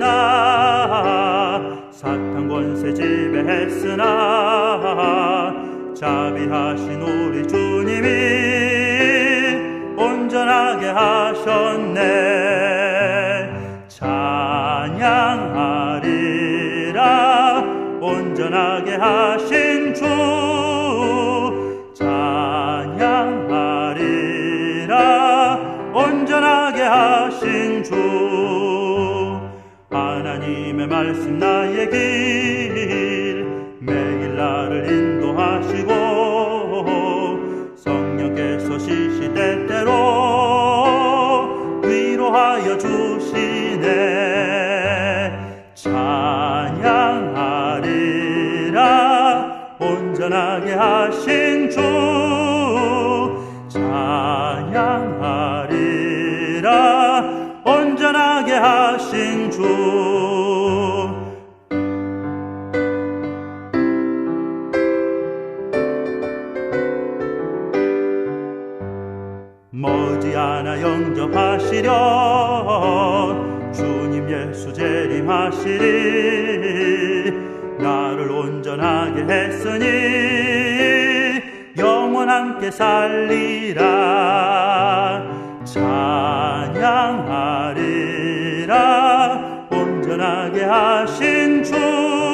나 사탄 권세 지배했으나 자비하신 우리 주님이 온전하게 하셨네. 찬양하리라. 온전하게 하신 주 온전하게 하신 주. 하나님의 말씀 나의 길 매일 나를 인도하시고 성령께서 시시때때로 위로하여 주시네. 찬양하리라. 온전하게 하신 주 하신 주. 머지않아 영접하시려 주님 예수 재림하시리. 나를 온전하게 했으니 영원 함께 살리라 변하게 하신 주.